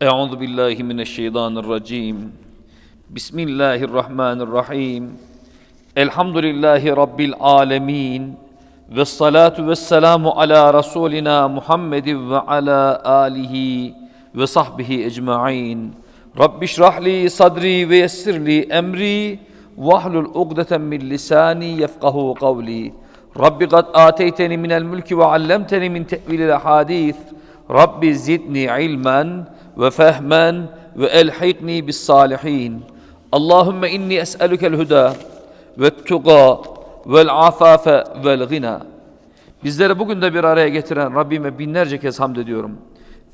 Euzu billahi mineşşeytanirracim. Bismillahirrahmanirrahim. Elhamdülillahi rabbil alamin. Ve salatu ve selamu ala rasulina Muhammedin ve ala alihi ve sahbihi ecmaîn. Rabbi şrahli sadri ve yessirli emri vahlul ugdeten min lisani yefkahu kavli. Rabbi kad ateyteni minel mülki ve allemteni min tevilil hadis. Rabbi zidni ilmen ve fehmen ve elhikni bis salihin. Allahümme inni es'elükel huda ve tuga vel afafe vel gina. Bizleri bugün de bir araya getiren Rabbime binlerce kez hamd ediyorum.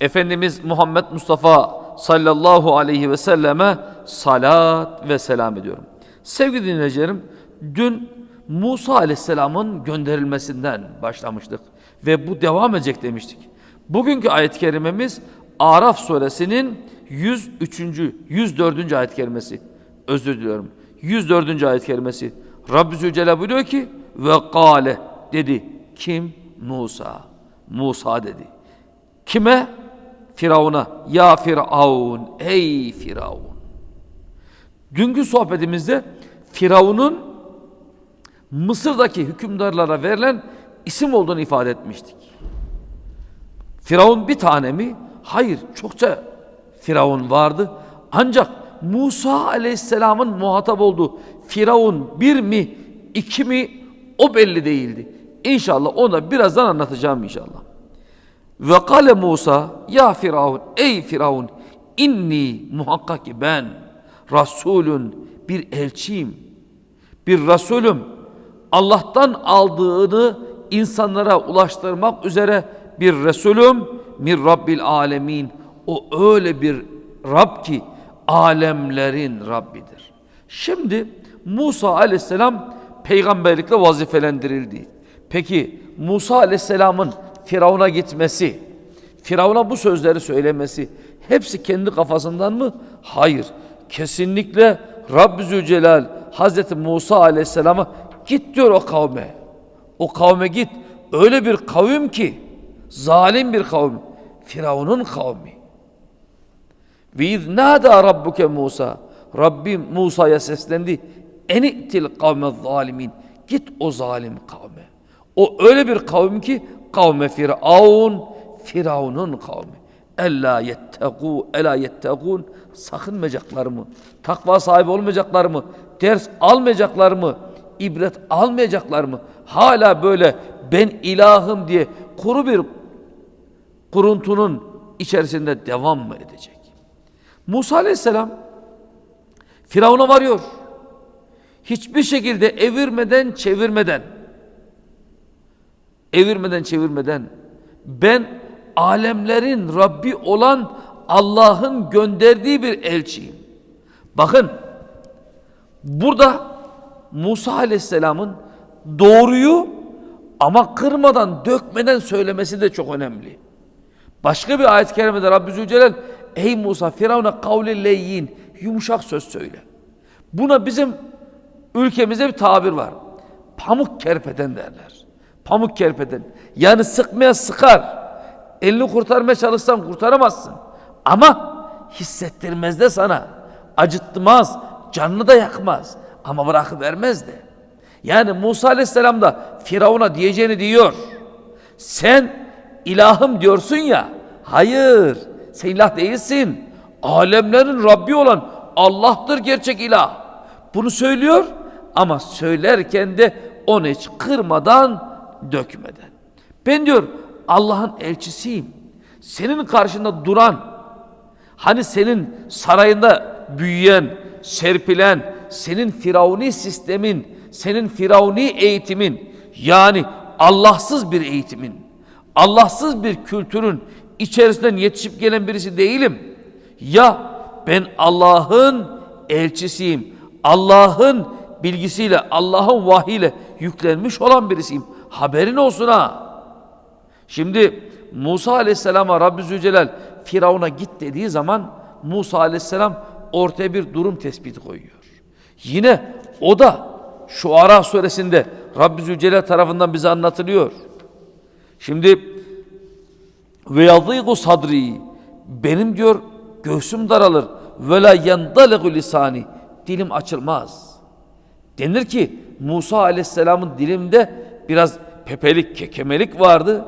Efendimiz Muhammed Mustafa sallallahu aleyhi ve selleme salat ve selam ediyorum. Sevgili dinleyicilerim, dün Musa aleyhisselamın gönderilmesinden başlamıştık ve bu devam edecek demiştik. Bugünkü ayet-i kerimemiz Araf suresinin 103. 104. ayet-i kerimesi. Özür diliyorum. 104. ayet-i kerimesi. Rabbi Zülcelal buyuruyor ki ve kâle dedi. Kim? Musa. Musa dedi. Kime? Firavun'a. Ya Firavun, ey Firavun. Dünkü sohbetimizde Firavun'un Mısır'daki hükümdarlara verilen isim olduğunu ifade etmiştik. Firavun bir tane mi? Hayır, çokça Firavun vardı. Ancak Musa aleyhisselamın muhatap olduğu Firavun bir mi, iki mi o belli değildi. İnşallah onu da birazdan anlatacağım inşallah. Ve kale Musa, ya Firavun, ey Firavun, inni muhakkak ki ben Resulün bir elçiyim, bir Resulüm. Allah'tan aldığını insanlara ulaştırmak üzere bir Resulüm, mir Rabbil alemin. O öyle bir Rab ki alemlerin Rabbidir. Şimdi Musa aleyhisselam peygamberlikle vazifelendirildi. Peki Musa aleyhisselamın Firavun'a gitmesi, Firavun'a bu sözleri söylemesi hepsi kendi kafasından mı? Hayır. Kesinlikle Rabbi Zülcelal Hazreti Musa aleyhisselama git diyor o kavme. O kavme git. Öyle bir kavim ki zalim bir kavim. Firavun'un kavmi. Ve iz nâdâ rabbuke Musa. Rabbim Musa'ya seslendi. Eni'til kavme zalimin. Git o zalim kavme. O öyle bir kavim ki kavme Firavun, Firavun'un kavmi. Ella yettegû, ela yettegûn. Sakınmayacaklar mı? Takva sahibi olmayacaklar mı? Ders almayacaklar mı? İbret almayacaklar mı? Hala böyle ben ilahım diye kuru bir kuruntunun içerisinde devam mı edecek? Musa aleyhisselam Firavun'a varıyor. Hiçbir şekilde evirmeden çevirmeden evirmeden çevirmeden ben alemlerin Rabbi olan Allah'ın gönderdiği bir elçiyim. Bakın burada Musa aleyhisselamın doğruyu ama kırmadan, dökmeden söylemesi de çok önemli. Başka bir ayet-i kerimede Rabbi Zülcelal Ey Musa Firavun'a kavli leyyin yumuşak söz söyle. Buna bizim ülkemizde bir tabir var. Pamuk kerpeden derler. Pamuk kerpeden. Yani sıkmaya sıkar. Elini kurtarmaya çalışsan kurtaramazsın. Ama hissettirmez de sana. Acıtmaz, canını da yakmaz. Ama bırakıvermez de. Yani Musa Aleyhisselam da Firavun'a diyeceğini diyor. Sen ilahım diyorsun ya. Hayır, sen ilah değilsin. Alemlerin Rabbi olan Allah'tır gerçek ilah. Bunu söylüyor ama söylerken de onu hiç kırmadan, dökmeden. Ben diyor Allah'ın elçisiyim. Senin karşında duran, hani senin sarayında büyüyen, serpilen, senin firavuni sistemin, senin firavuni eğitimin, yani Allahsız bir eğitimin, Allahsız bir kültürün içerisinden yetişip gelen birisi değilim. Ya ben Allah'ın elçisiyim. Allah'ın bilgisiyle, Allah'ın vahiyle yüklenmiş olan birisiyim. Haberin olsun ha. Şimdi Musa Aleyhisselam'a Rabbi Zülcelal Firavun'a git dediği zaman Musa Aleyhisselam ortaya bir durum tespiti koyuyor. Yine o da şu Ara suresinde Rabbi Zülcelal tarafından bize anlatılıyor. Şimdi ve yazıgu sadri benim diyor göğsüm daralır. Ve la yendaligu lisani. Dilim açılmaz. Denir ki Musa aleyhisselamın dilimde biraz pepelik, kekemelik vardı.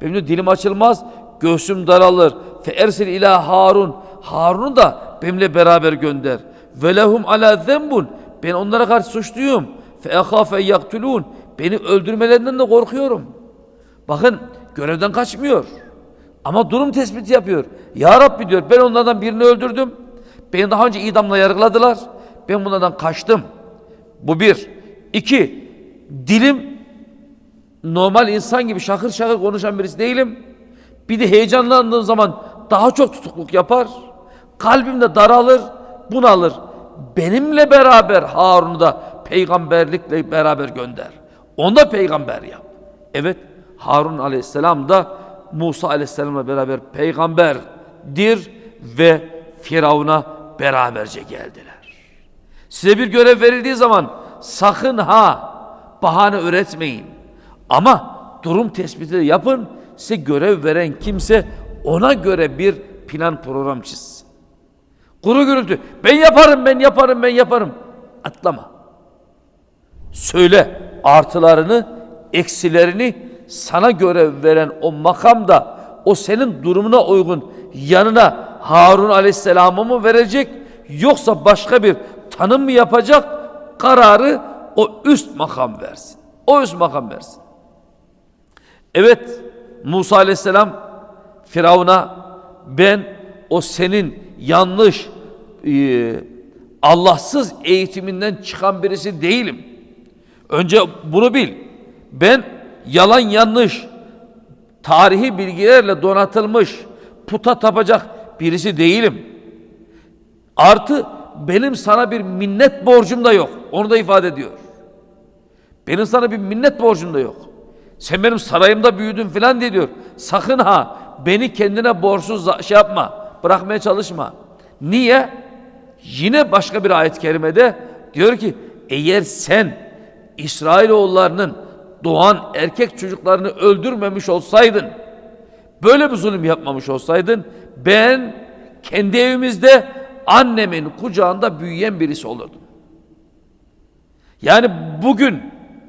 Benim de dilim açılmaz, göğsüm daralır. Fe ersil ila Harun. Harun'u da benimle beraber gönder. Ve lehum ala zembun. Ben onlara karşı suçluyum. Fe ehafe yaktulun. Beni öldürmelerinden de korkuyorum. Bakın görevden kaçmıyor. Ama durum tespiti yapıyor. Ya Rabbi diyor ben onlardan birini öldürdüm. Beni daha önce idamla yargıladılar. Ben bunlardan kaçtım. Bu bir. İki, dilim normal insan gibi şakır şakır konuşan birisi değilim. Bir de heyecanlandığım zaman daha çok tutukluk yapar. Kalbim de daralır, bunalır. Benimle beraber Harun'u da peygamberlikle beraber gönder. Onu da peygamber yap. Evet, Harun aleyhisselam da Musa aleyhisselamla beraber peygamberdir ve Firavun'a beraberce geldiler. Size bir görev verildiği zaman sakın ha bahane üretmeyin. Ama durum tespiti yapın. Size görev veren kimse ona göre bir plan program çizsin. Kuru gürültü. Ben yaparım, ben yaparım, ben yaparım. Atlama. Söyle artılarını, eksilerini sana görev veren o makamda o senin durumuna uygun yanına Harun Aleyhisselam'ı mı verecek yoksa başka bir tanım mı yapacak kararı o üst makam versin. O üst makam versin. Evet Musa Aleyhisselam Firavun'a ben o senin yanlış e, Allahsız eğitiminden çıkan birisi değilim. Önce bunu bil. Ben yalan yanlış tarihi bilgilerle donatılmış puta tapacak birisi değilim. Artı benim sana bir minnet borcum da yok. Onu da ifade ediyor. Benim sana bir minnet borcum da yok. Sen benim sarayımda büyüdün filan diye diyor. Sakın ha beni kendine borçsuz şey yapma. Bırakmaya çalışma. Niye? Yine başka bir ayet-i kerimede diyor ki eğer sen İsrailoğullarının doğan erkek çocuklarını öldürmemiş olsaydın böyle bir zulüm yapmamış olsaydın ben kendi evimizde annemin kucağında büyüyen birisi olurdum. Yani bugün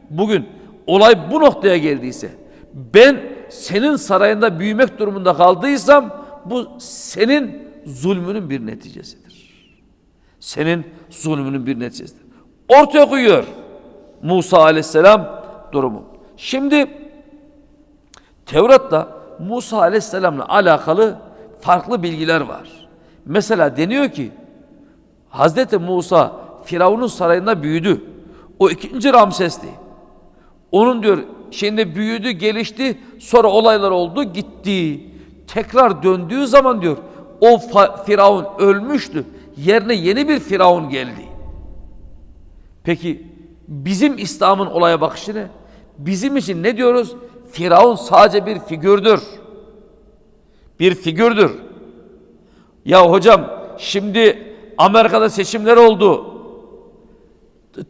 bugün olay bu noktaya geldiyse ben senin sarayında büyümek durumunda kaldıysam bu senin zulmünün bir neticesidir. Senin zulmünün bir neticesidir. Ortaya koyuyor Musa aleyhisselam durumu. Şimdi Tevrat'ta Musa aleyhisselamla alakalı farklı bilgiler var. Mesela deniyor ki Hazreti Musa Firavun'un sarayında büyüdü. O ikinci Ramses'ti. Onun diyor şimdi büyüdü, gelişti, sonra olaylar oldu, gitti. Tekrar döndüğü zaman diyor o Firavun ölmüştü. Yerine yeni bir Firavun geldi. Peki bizim İslam'ın olaya bakışı ne? Bizim için ne diyoruz? Firavun sadece bir figürdür. Bir figürdür. Ya hocam şimdi Amerika'da seçimler oldu.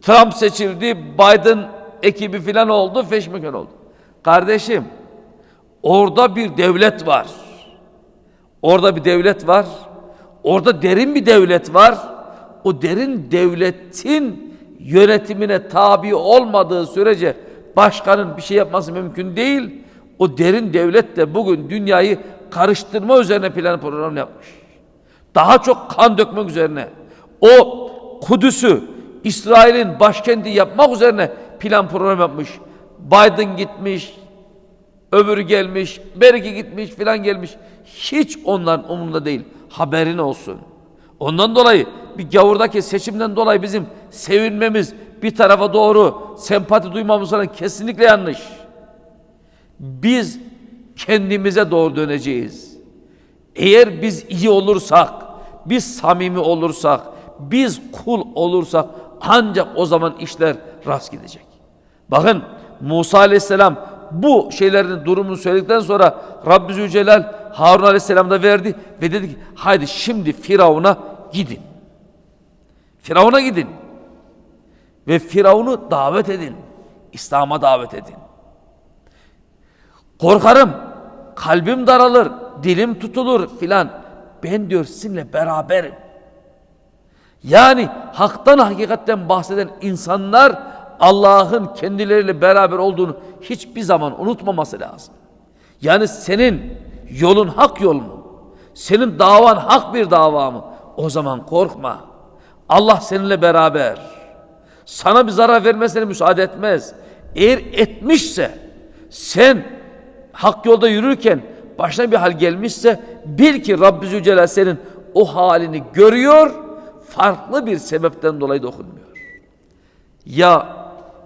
Trump seçildi, Biden ekibi filan oldu, feşmeken oldu. Kardeşim, orada bir devlet var. Orada bir devlet var. Orada derin bir devlet var. O derin devletin yönetimine tabi olmadığı sürece başkanın bir şey yapması mümkün değil. O derin devlet de bugün dünyayı karıştırma üzerine plan program yapmış. Daha çok kan dökmek üzerine. O Kudüs'ü İsrail'in başkenti yapmak üzerine plan program yapmış. Biden gitmiş, öbürü gelmiş, belki gitmiş filan gelmiş. Hiç onların umurunda değil. Haberin olsun. Ondan dolayı bir gavurdaki seçimden dolayı bizim sevinmemiz bir tarafa doğru sempati duymamız falan kesinlikle yanlış. Biz kendimize doğru döneceğiz. Eğer biz iyi olursak, biz samimi olursak, biz kul olursak ancak o zaman işler rast gidecek. Bakın Musa Aleyhisselam bu şeylerin durumunu söyledikten sonra Rabbi Zülcelal Harun Aleyhisselam da verdi ve dedi ki haydi şimdi Firavun'a gidin. Firavun'a gidin. Ve Firavun'u davet edin. İslam'a davet edin. Korkarım, kalbim daralır, dilim tutulur filan. ben diyor sizinle beraberim. Yani haktan hakikatten bahseden insanlar Allah'ın kendileriyle beraber olduğunu hiçbir zaman unutmaması lazım. Yani senin yolun hak yol mu? Senin davan hak bir dava mı? O zaman korkma. Allah seninle beraber. Sana bir zarar vermesine müsaade etmez. Eğer etmişse sen hak yolda yürürken başına bir hal gelmişse bil ki Rabbi Zülcelal senin o halini görüyor, farklı bir sebepten dolayı dokunmuyor. Ya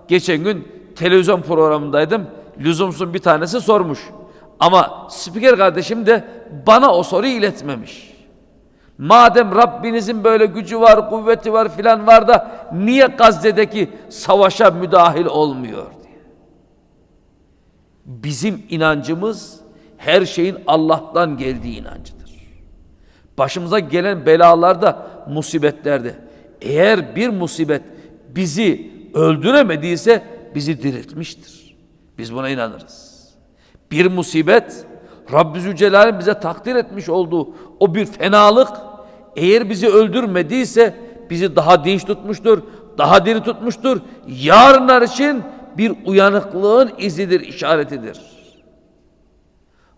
geçen gün televizyon programındaydım, lüzumsuz bir tanesi sormuş. Ama spiker kardeşim de bana o soruyu iletmemiş. Madem Rabbinizin böyle gücü var, kuvveti var filan var da niye Gazze'deki savaşa müdahil olmuyor diye. Bizim inancımız her şeyin Allah'tan geldiği inancıdır. Başımıza gelen belalarda, musibetlerde eğer bir musibet bizi öldüremediyse bizi diriltmiştir. Biz buna inanırız. Bir musibet Rabbi Zülcelal'in bize takdir etmiş olduğu o bir fenalık eğer bizi öldürmediyse bizi daha dinç tutmuştur, daha diri tutmuştur. Yarınlar için bir uyanıklığın izidir, işaretidir.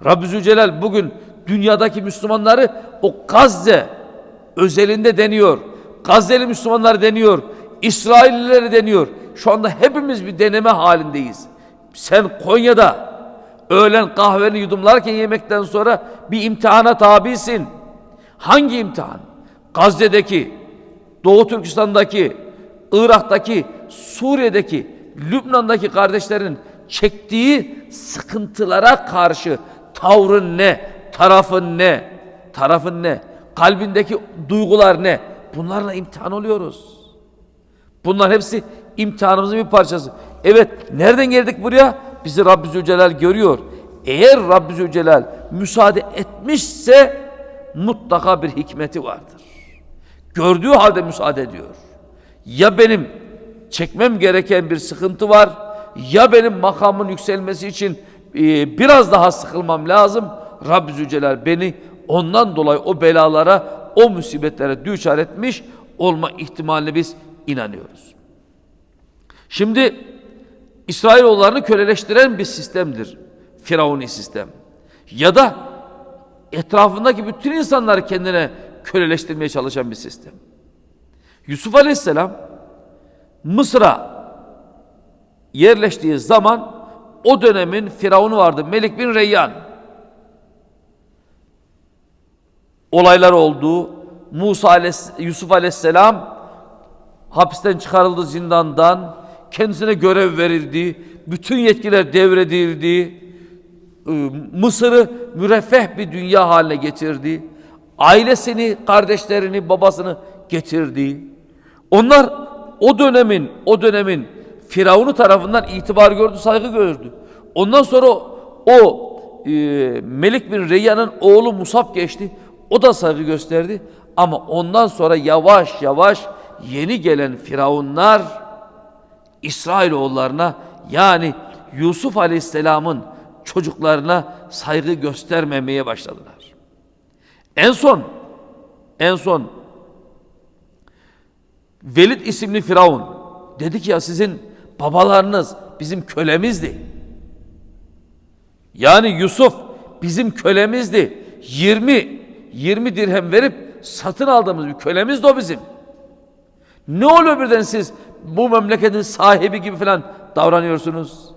Rabbi Zülcelal bugün dünyadaki Müslümanları o Gazze özelinde deniyor. Gazze'li Müslümanlar deniyor. İsraillileri deniyor. Şu anda hepimiz bir deneme halindeyiz. Sen Konya'da öğlen kahveni yudumlarken yemekten sonra bir imtihana tabisin. Hangi imtihan? Gazze'deki, Doğu Türkistan'daki, Irak'taki, Suriye'deki, Lübnan'daki kardeşlerin çektiği sıkıntılara karşı tavrın ne, tarafın ne, tarafın ne, kalbindeki duygular ne? Bunlarla imtihan oluyoruz. Bunlar hepsi imtihanımızın bir parçası. Evet, nereden geldik buraya? Bizi Rabbi Zülcelal görüyor. Eğer Rabbi Zülcelal müsaade etmişse mutlaka bir hikmeti vardır. Gördüğü halde müsaade ediyor. Ya benim çekmem gereken bir sıkıntı var, ya benim makamın yükselmesi için e, biraz daha sıkılmam lazım. Rabbi Zülcelal beni ondan dolayı o belalara, o musibetlere düçar etmiş olma ihtimaline biz inanıyoruz. Şimdi İsrailoğullarını köleleştiren bir sistemdir. Firavuni sistem. Ya da etrafındaki bütün insanları kendine köleleştirmeye çalışan bir sistem. Yusuf Aleyhisselam Mısır'a yerleştiği zaman o dönemin firavunu vardı. Melik bin Reyyan. Olaylar oldu. Musa Aleyhis Yusuf Aleyhisselam hapisten çıkarıldı zindandan. Kendisine görev verildi. Bütün yetkiler devredildi. Mısır'ı müreffeh bir dünya haline getirdi. Ailesini, kardeşlerini, babasını getirdi. Onlar o dönemin, o dönemin Firavunu tarafından itibar gördü, saygı gördü. Ondan sonra o e, Melik bin Reyyan'ın oğlu Musab geçti. O da saygı gösterdi. Ama ondan sonra yavaş yavaş yeni gelen Firavunlar İsrailoğullarına yani Yusuf Aleyhisselam'ın çocuklarına saygı göstermemeye başladılar. En son en son Velid isimli Firavun dedi ki ya sizin babalarınız bizim kölemizdi. Yani Yusuf bizim kölemizdi. 20 20 dirhem verip satın aldığımız bir kölemiz de o bizim. Ne oluyor birden siz bu memleketin sahibi gibi falan davranıyorsunuz?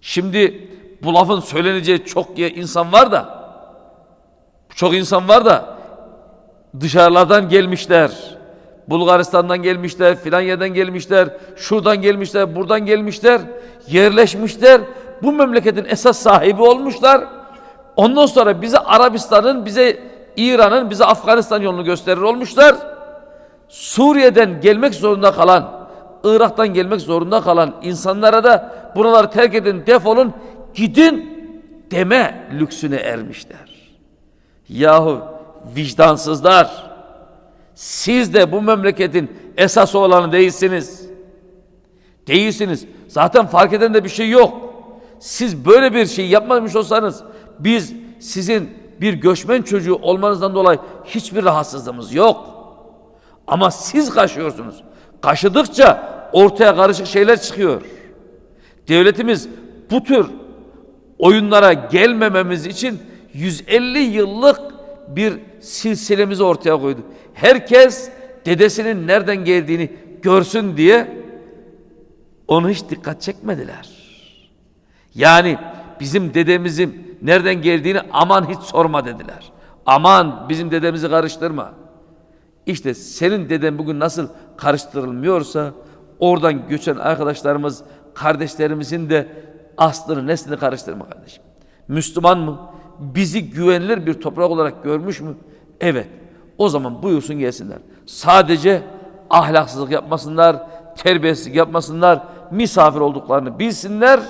Şimdi bu lafın söyleneceği çok insan var da çok insan var da dışarılardan gelmişler. Bulgaristan'dan gelmişler, filan yerden gelmişler, şuradan gelmişler, buradan gelmişler, yerleşmişler. Bu memleketin esas sahibi olmuşlar. Ondan sonra bize Arabistan'ın, bize İran'ın, bize Afganistan yolunu gösterir olmuşlar. Suriye'den gelmek zorunda kalan, Irak'tan gelmek zorunda kalan insanlara da buraları terk edin, defolun, gidin deme lüksüne ermişler. Yahu vicdansızlar, siz de bu memleketin esas olanı değilsiniz. Değilsiniz. Zaten fark eden de bir şey yok. Siz böyle bir şey yapmamış olsanız biz sizin bir göçmen çocuğu olmanızdan dolayı hiçbir rahatsızlığımız yok. Ama siz kaşıyorsunuz. Kaşıdıkça ortaya karışık şeyler çıkıyor. Devletimiz bu tür oyunlara gelmememiz için 150 yıllık bir silsilemizi ortaya koydu. Herkes dedesinin nereden geldiğini görsün diye onu hiç dikkat çekmediler. Yani bizim dedemizin nereden geldiğini aman hiç sorma dediler. Aman bizim dedemizi karıştırma. İşte senin deden bugün nasıl karıştırılmıyorsa oradan göçen arkadaşlarımız, kardeşlerimizin de aslını neslini karıştırma kardeşim. Müslüman mı? Bizi güvenilir bir toprak olarak görmüş mü? Evet. O zaman buyursun gelsinler. Sadece ahlaksızlık yapmasınlar, terbiyesizlik yapmasınlar, misafir olduklarını bilsinler.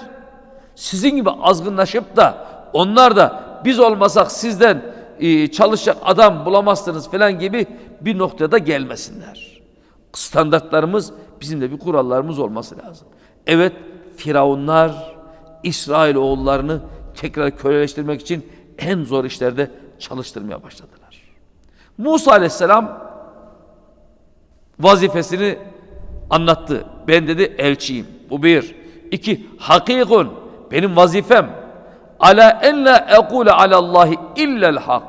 Sizin gibi azgınlaşıp da onlar da biz olmasak sizden e, çalışacak adam bulamazsınız falan gibi bir noktada gelmesinler. Standartlarımız bizim de bir kurallarımız olması lazım. Evet Firavunlar İsrail oğullarını tekrar köleleştirmek için en zor işlerde çalıştırmaya başladılar. Musa aleyhisselam vazifesini anlattı. Ben dedi elçiyim. Bu bir. İki, hakikun. Benim vazifem. Ala en la ekule alallahi illel hak.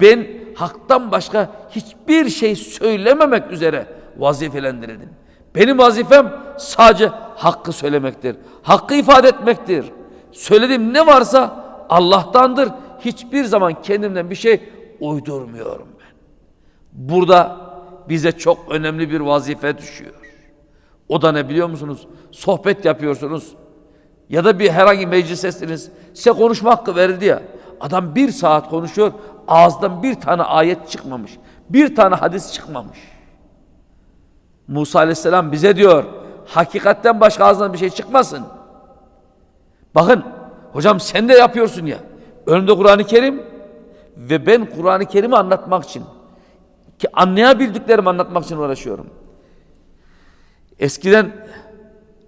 Ben haktan başka hiçbir şey söylememek üzere vazifelendirildim. Benim vazifem sadece hakkı söylemektir. Hakkı ifade etmektir. Söylediğim ne varsa Allah'tandır. Hiçbir zaman kendimden bir şey uydurmuyorum ben. Burada bize çok önemli bir vazife düşüyor. O da ne biliyor musunuz? Sohbet yapıyorsunuz. Ya da bir herhangi meclisesiniz. Size konuşma hakkı verildi ya. Adam bir saat konuşuyor. Ağızdan bir tane ayet çıkmamış. Bir tane hadis çıkmamış. Musa aleyhisselam bize diyor. Hakikatten başka ağzından bir şey çıkmasın. Bakın hocam sen de yapıyorsun ya. Önümde Kur'an-ı Kerim ve ben Kur'an-ı Kerim'i anlatmak için ki anlayabildiklerimi anlatmak için uğraşıyorum. Eskiden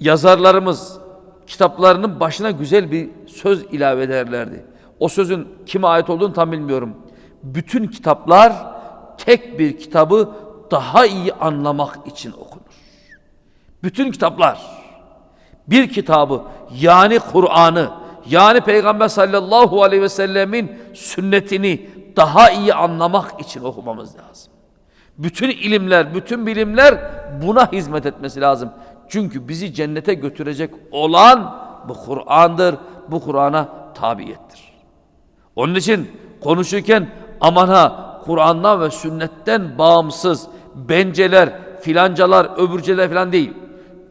yazarlarımız kitaplarının başına güzel bir söz ilave ederlerdi. O sözün kime ait olduğunu tam bilmiyorum. Bütün kitaplar tek bir kitabı daha iyi anlamak için okunur. Bütün kitaplar bir kitabı yani Kur'an'ı yani Peygamber sallallahu aleyhi ve sellemin sünnetini daha iyi anlamak için okumamız lazım. Bütün ilimler, bütün bilimler buna hizmet etmesi lazım. Çünkü bizi cennete götürecek olan bu Kur'an'dır. Bu Kur'an'a tabiyettir. Onun için konuşurken aman ha Kur'an'dan ve sünnetten bağımsız benceler, filancalar, öbürceler falan değil.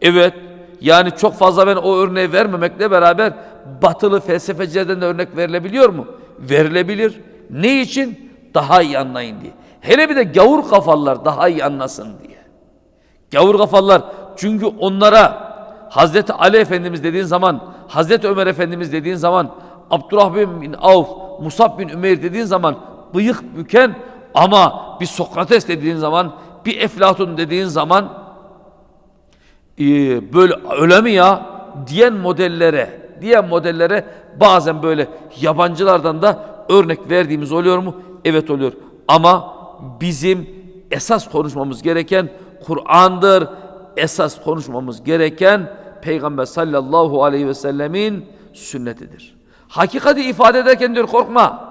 Evet yani çok fazla ben o örneği vermemekle beraber batılı felsefecilerden de örnek verilebiliyor mu? Verilebilir. Ne için? Daha iyi anlayın diye. Hele bir de gavur kafalılar daha iyi anlasın diye. Gavur kafalılar çünkü onlara Hazreti Ali Efendimiz dediğin zaman, Hazreti Ömer Efendimiz dediğin zaman, Abdurrahman bin Avf, Musab bin Ümeyr dediğin zaman bıyık büken ama bir Sokrates dediğin zaman, bir Eflatun dediğin zaman böyle öyle mi ya diyen modellere, diyen modellere bazen böyle yabancılardan da örnek verdiğimiz oluyor mu? Evet oluyor. Ama bizim esas konuşmamız gereken Kur'an'dır. Esas konuşmamız gereken Peygamber sallallahu aleyhi ve sellemin sünnetidir. Hakikati ifade ederken diyor korkma.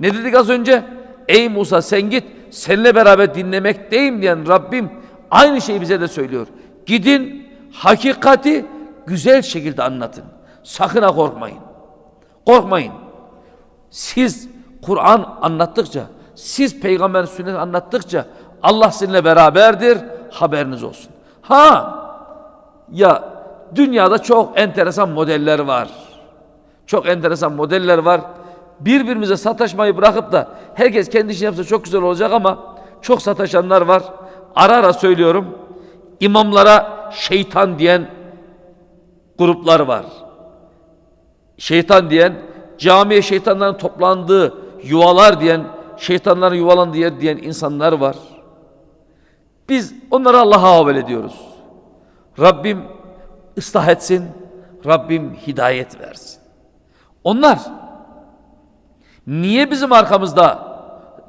Ne dedik az önce? Ey Musa sen git seninle beraber dinlemekteyim diyen Rabbim aynı şeyi bize de söylüyor. Gidin hakikati güzel şekilde anlatın. Sakın ha korkmayın. Korkmayın. Siz Kur'an anlattıkça, siz peygamberin sünneti anlattıkça Allah sizinle beraberdir. Haberiniz olsun. Ha ya dünyada çok enteresan modeller var. Çok enteresan modeller var. Birbirimize sataşmayı bırakıp da herkes kendi işini yapsa çok güzel olacak ama çok sataşanlar var. Ara ara söylüyorum. İmamlara şeytan diyen gruplar var. Şeytan diyen, camiye şeytanların toplandığı yuvalar diyen, şeytanların yuvalandığı yer diyen insanlar var. Biz onları Allah'a havale ediyoruz. Rabbim ıslah etsin, Rabbim hidayet versin. Onlar Niye bizim arkamızda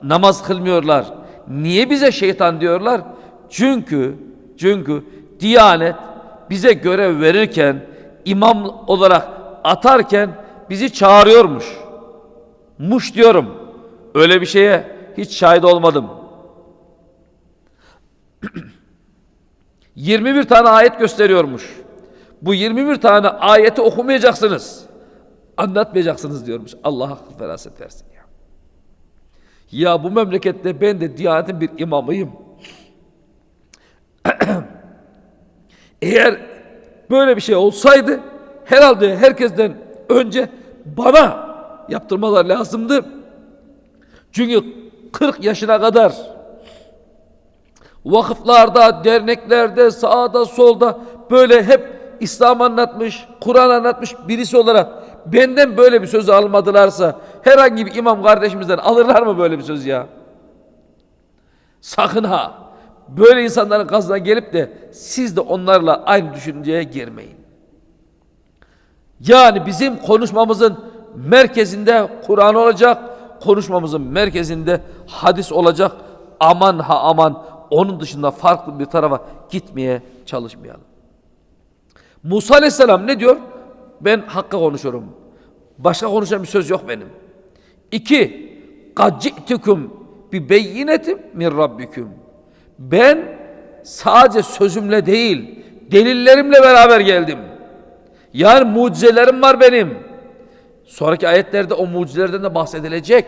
namaz kılmıyorlar? Niye bize şeytan diyorlar? Çünkü çünkü Diyanet bize görev verirken imam olarak atarken bizi çağırıyormuş. Muş diyorum. Öyle bir şeye hiç şahit olmadım. 21 tane ayet gösteriyormuş. Bu 21 tane ayeti okumayacaksınız. Anlatmayacaksınız diyormuş. Allah akıl feraset versin ya. Ya bu memlekette ben de Diyanet'in bir imamıyım. Eğer böyle bir şey olsaydı herhalde herkesten önce bana yaptırmalar lazımdı. Çünkü 40 yaşına kadar vakıflarda, derneklerde, sağda, solda böyle hep İslam anlatmış, Kur'an anlatmış birisi olarak benden böyle bir söz almadılarsa herhangi bir imam kardeşimizden alırlar mı böyle bir söz ya? Sakın ha. Böyle insanların gazına gelip de siz de onlarla aynı düşünceye girmeyin. Yani bizim konuşmamızın merkezinde Kur'an olacak, konuşmamızın merkezinde hadis olacak. Aman ha aman onun dışında farklı bir tarafa gitmeye çalışmayalım. Musa Aleyhisselam ne diyor? Ben hakka konuşuyorum. Başka konuşan bir söz yok benim. İki, قَدْ bi beyinetim min rabbiküm. Ben sadece sözümle değil, delillerimle beraber geldim. Yani mucizelerim var benim. Sonraki ayetlerde o mucizelerden de bahsedilecek.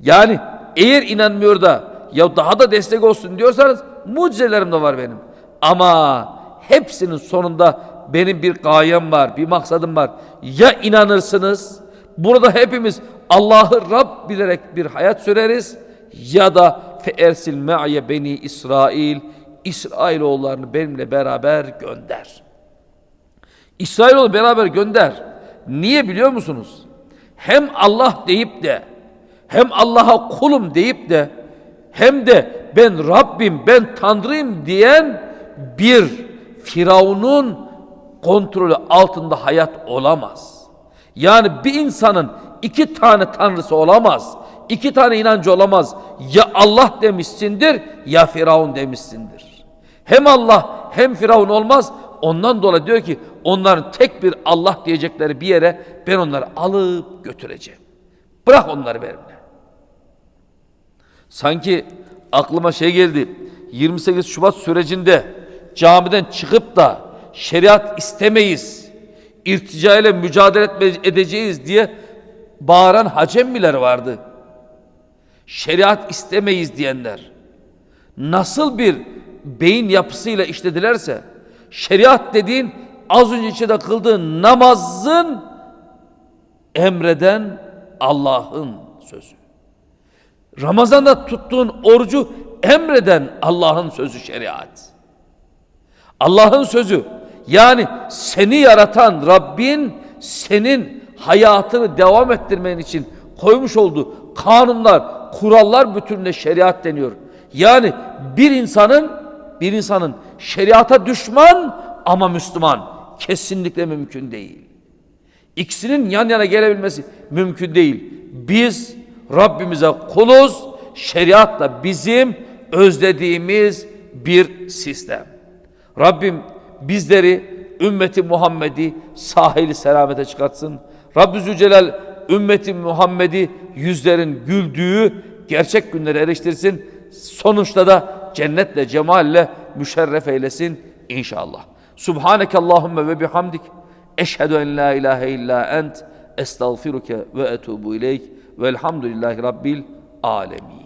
Yani eğer inanmıyor da ya daha da destek olsun diyorsanız mucizelerim de var benim. Ama hepsinin sonunda benim bir gayem var, bir maksadım var. Ya inanırsınız, burada hepimiz Allah'ı Rab bilerek bir hayat süreriz ya da feersil me'ye beni İsrail, İsrailoğullarını benimle beraber gönder. İsrailoğlu beraber gönder. Niye biliyor musunuz? Hem Allah deyip de hem Allah'a kulum deyip de hem de ben Rabbim, ben Tanrıyım diyen bir Firavun'un kontrolü altında hayat olamaz. Yani bir insanın iki tane tanrısı olamaz. İki tane inancı olamaz. Ya Allah demişsindir ya Firavun demişsindir. Hem Allah hem Firavun olmaz. Ondan dolayı diyor ki onların tek bir Allah diyecekleri bir yere ben onları alıp götüreceğim. Bırak onları benimle. Sanki aklıma şey geldi. 28 Şubat sürecinde camiden çıkıp da şeriat istemeyiz, irtica ile mücadele edeceğiz diye bağıran hacemmiler vardı. Şeriat istemeyiz diyenler. Nasıl bir beyin yapısıyla işledilerse, şeriat dediğin az önce içinde kıldığın namazın emreden Allah'ın sözü. Ramazan'da tuttuğun orucu emreden Allah'ın sözü şeriat. Allah'ın sözü yani seni yaratan Rabbin senin hayatını devam ettirmen için koymuş olduğu kanunlar, kurallar bütününe şeriat deniyor. Yani bir insanın bir insanın şeriata düşman ama Müslüman kesinlikle mümkün değil. İkisinin yan yana gelebilmesi mümkün değil. Biz Rabbimize kuluz, şeriat da bizim özlediğimiz bir sistem. Rabbim bizleri ümmeti Muhammed'i sahili selamete çıkartsın. Rabbi Zülcelal ümmeti Muhammed'i yüzlerin güldüğü gerçek günleri eriştirsin. Sonuçta da cennetle, cemalle müşerref eylesin inşallah. Subhaneke Allahümme ve bihamdik. Eşhedü en la ilahe illa ent. Estağfiruke ve etubu ileyk. Velhamdülillahi Rabbil alemin.